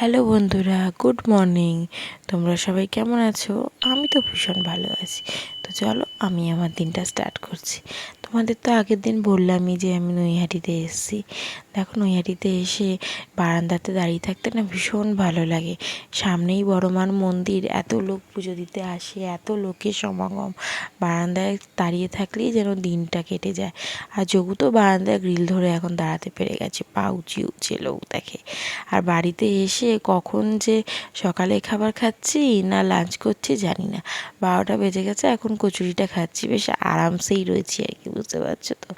Hello বন্ধুরা, good morning. তোমরা সবাই কেমন আছো? আমি তো ভীষণ ভালো আছি। তো চলো, আমি আমার দিনটা স্টার্ট করছি। তোমাদের তো আগের দিন বললামই যে আমি নৈহাটিতে এসেছি। দেখো নৈহাটিতে এসে বারান্দাতে দাঁড়িয়ে থাকতে না ভীষণ ভালো লাগে। সামনেই বড়মার মন্দির, এত লোক পুজো দিতে আসে, এত লোকের সমাগম। বারান্দায় দাঁড়িয়ে থাকলেই যেন দিনটা কেটে যায়। আর যোগু তো বারান্দায় গ্রিল ধরে এখন দাঁড়াতে পেরে গেছে পা উঁচিয়ে উঁচিয়ে লোক দেখে। আর বাড়িতে এসে কখন যে সকালে খাবার খাচ্ছি না লাঞ্চ করছি জানি না। বারোটা বেজে গেছে, এখন কচুরিটা খাচ্ছি, বেশ আরামসেই রয়েছি আর কি বুঝতে পারছ তো?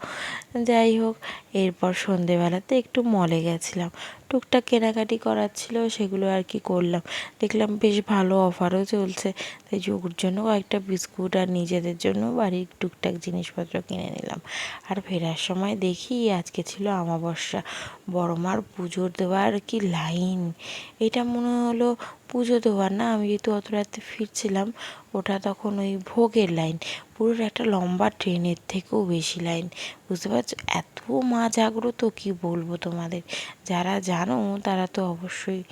যাই হোক এরপর সন্ধেবেলাতে একটু মলে গেছিলাম। টুকটাক কেনাকাটি করার ছিল, সেগুলো আর কি করলাম। দেখলাম বেশ ভালো অফারও চলছে। তাই যোগুর জন্য কয়েকটা বিস্কুট আর নিজেদের জন্য বাড়ির টুকটাক জিনিসপত্র কিনে নিলাম। আর ফেরার সময় দেখি আজকে ছিল আমাবস্যা বড় মার পুজোর দেওয়ার কি লাইন এটা মনে হলো পুজো দেওয়ার না, আমি যেহেতু অত রাতে ফিরছিলাম, ওটা তখন ওই ভোগের লাইন পুরো একটা লম্বা ট্রেনের থেকেও বেশি লাইন বুঝতে পারছ? এত মা জাগ্রত, কি বলব তোমাদের? যারা জানো, তারা তো অবশ্যই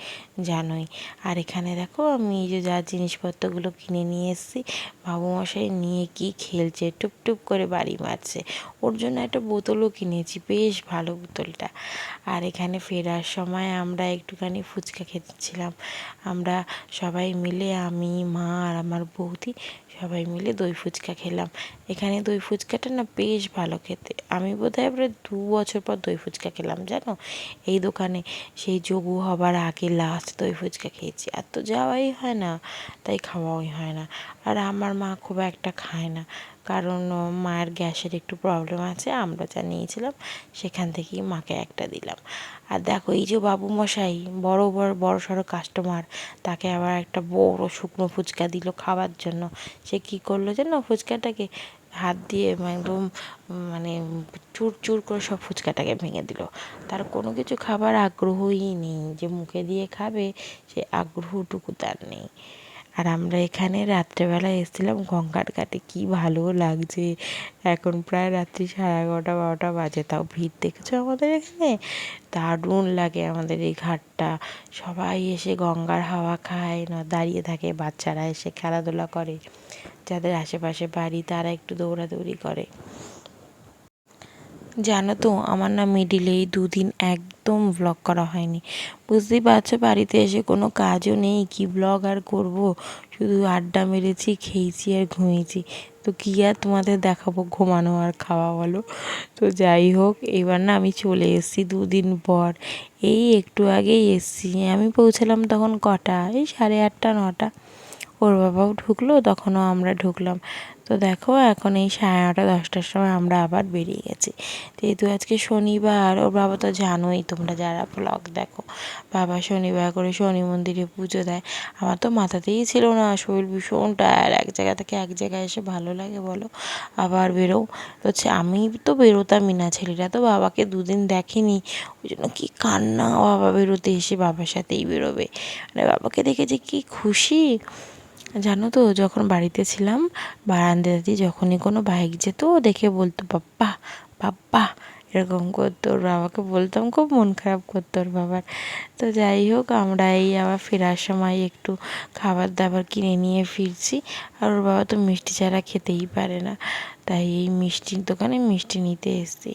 জানোই। আর এখানে দেখো, আমি এই যে যা জিনিসপত্রগুলো কিনে নিয়ে এসেছি, বাবুমশাই নিয়ে কি খেলছে টুপ টুপ করে বাড়ি মারছে। ওর জন্য একটা বোতলও কিনেছি, বেশ ভালো বোতলটা। আর এখানে ফেরার সময় আমরা একটুখানি ফুচকা খেতেছিলাম। আমরা সবাই মিলে, আমি, মা আর আমার বৌদি, সবাই মিলে দই ফুচকা খেলাম। এখানে দই ফুচকাটা না বেশ ভালো খেতে। আমি বোধহয় প্রায় দু বছর পর দই ফুচকা খেলাম, জানো? এই দোকানে সেই যোগু হবার আগে লাস্ট দই ফুচকা খেয়েছি। আর তো যাওয়াই হয় না, তাই খাওয়াই হয় না। আর আমার মা খুব একটা খায় না, কারণ মায়ের গ্যাসের একটু প্রবলেম আছে, আমরা যা নিয়েছিলাম সেখান থেকেই মাকে একটা দিলাম। আর দেখো, এই যে বাবু মশাই বড় বড় বড় সড়ো কাস্টমার তাকে আবার একটা বড় শুকনো ফুচকা দিল খাওয়ার জন্য। সে কী করল জানো ফুচকাটাকে? হাত দিয়ে একদম মানে চুর চুর করে সব ফুচকাটাকে ভেঙে দিল। তার কোনো কিছু খাবার আগ্রহই নেই যে মুখে দিয়ে খাবে, সে আগ্রহটুকু তার নেই। আর আমরা এখানে রাত্রেবেলা এসেছিলাম গঙ্গার ঘাটে। কী ভালো লাগছে। এখন প্রায় রাত্রি সাড়ে এগারোটা, বারোটা বাজে। তাও ভিড় দেখেছ আমাদের এখানে? দারুণ লাগে আমাদের এই ঘাটটা। সবাই এসে গঙ্গার হাওয়া খায়, না দাঁড়িয়ে থাকে, বাচ্চারা এসে খেলাধুলা করে। যাদের আশেপাশে বাড়ি, তারা একটু দৌড়াদৌড়ি করে। জানো তো, আমার না মিডিলে এই দুদিন একদম ব্লগ করা হয়নি। বুঝতেই পারছ, বাড়িতে এসে কোনো কাজও নেই, কি ব্লগ আর করব? শুধু আড্ডা মেরেছি, খেয়েছি আর ঘুমিয়েছি। তো কী আর তোমাদের দেখাবো ঘুমানো আর খাওয়া বলো? তো যাই হোক, এবার না আমি চলে এসেছি দুদিন পর। এই একটু আগেই এসেছি, আমি পৌঁছালাম তখন কটা? এই সাড়ে আটটা, নটা। ওর বাবাও ঢুকলো, তখনও আমরা ঢুকলাম। তো দেখো এখন এই সাড়ে নটা, দশটার সময় আমরা আবার বেরিয়ে গেছি। যেহেতু আজকে শনিবার, ওর বাবা তো জানোই তোমরা যারা ব্লগ দেখো, বাবা শনিবার করে শনি মন্দিরে পুজো দেয়। আমার তো মাথাতেই ছিল না, শরীর ভীষণ টায়ার এক জায়গা থেকে এক জায়গায় এসে ভালো লাগে বলো, আবার বেরো হচ্ছে আমি তো বেরোতামই না, ছেলেরা তো বাবাকে দুদিন দেখেনি, ওই জন্য কী কান্না বাবা বেরোতে এসে বাবার সাথেই বেরোবে। মানে বাবাকে দেখে যে কী খুশি। জানো তো, যখন বাড়িতে ছিলাম বারান্দাতে দিয়ে যখনই কোনো বাইক যেত, দেখে বলতো, বাপ্পা বাপ্পা। এরকম করতো ওর বাবাকে বলতাম খুব মন খারাপ করতো ওর বাবার। তো যাই হোক আমরা এই আবার ফেরার সময় একটু খাবার দাবার কিনে নিয়ে ফিরছি, আর ওর বাবা তো মিষ্টি ছাড়া খেতেই পারে না। তাই এই মিষ্টির দোকানে মিষ্টি নিতে এসেছি।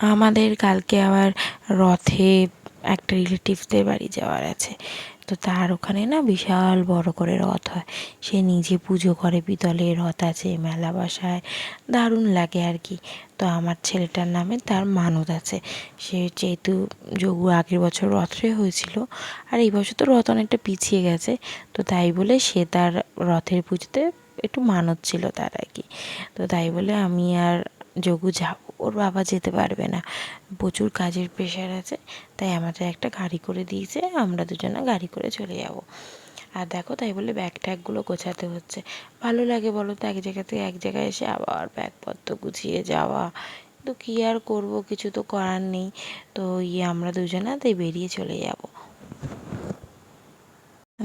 আমাদের কালকে আবার রথে একটা রিলেটিভসদের বাড়ি যাওয়ার আছে। তো তার ওখানে না বিশাল বড় করে রথ হয়। সে নিজে পুজো করে পিতলে রথ আছে, মেলা বসায়। দারুণ লাগে আর কি তো আমার ছেলেটার নামে তার মানত আছে। সে যেহেতু যোগু আগের বছর রথে হয়েছিল, আর এই বছর তো রথ অনেকটা পিছিয়ে গেছে, তো তাই বলে সে তার রথের পুজোতে একটু মানত ছিল তার আর কি তো তাই বলে আমি আর যোগু যাব ওর বাবা যেতে পারবে না। প্রচুর কাজের প্রেশার আছে, তাই আমাদের একটা গাড়ি করে দিয়েছে, আমরা দুজনে গাড়ি করে চলে যাব। আর দেখো তাই বলে ব্যাগ ট্যাগগুলো গোছাতে হচ্ছে। ভালো লাগে বলো তো, এক জায়গা থেকে এক জায়গায় এসে আবার ব্যাগপত্র গুছিয়ে যাওয়া। তো কী আর করব, কিছু তো করার নেই। তো ইয়ে আমরা দুজনে তাই বেরিয়ে চলে যাব।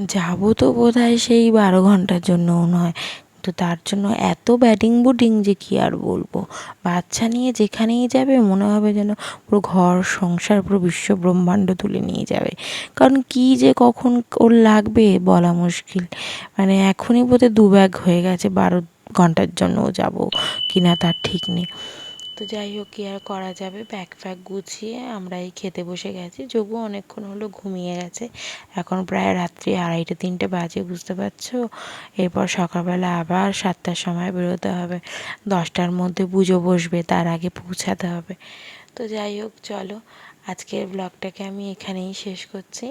যাব তো বোধ হয় সেই বারো ঘণ্টার জন্যও নয় তো তার জন্য এত ব্যাডিং বুটিং যে কী আর বলব? বাচ্চা নিয়ে যেখানেই যাবে, মনে হবে যেন পুরো ঘর, সংসার, পুরো বিশ্ব ব্রহ্মাণ্ড তুলে নিয়ে যাবে। কারণ কি যে কখন ওর লাগবে বলা মুশকিল। মানে এখনই বোধহয় দু ব্যাগ হয়ে গেছে, বারো ঘণ্টার জন্যও যাব কিনা তার ঠিক নেই। তো যাই হোক, কী আর করা যাবে? ব্যাগ ফ্যাগ গুছিয়ে আমরা এই খেতে বসে গেছি। যোগু অনেকক্ষণ হলো ঘুমিয়ে গেছে। এখন প্রায় রাত্রি আড়াইটে, তিনটে বাজে, বুঝতে পারছ? এরপর সকালবেলা আবার সাতটার সময় বেরোতে হবে। দশটার মধ্যে পুজো বসবে, তার আগে পৌঁছাতে হবে। তো যাই হোক, চলো। আজকের ব্লগটাকে আমি এখানেই শেষ করছি।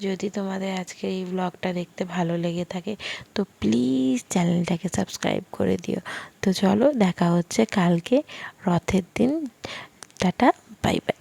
যদি তোমাদের আজকের এই ব্লগটা দেখতে ভালো লেগে থাকে, তো প্লিজ চ্যানেলটাকে সাবস্ক্রাইব করে দিও। তো চলো, দেখা হচ্ছে কালকে। রথের দিন। Tata bye bye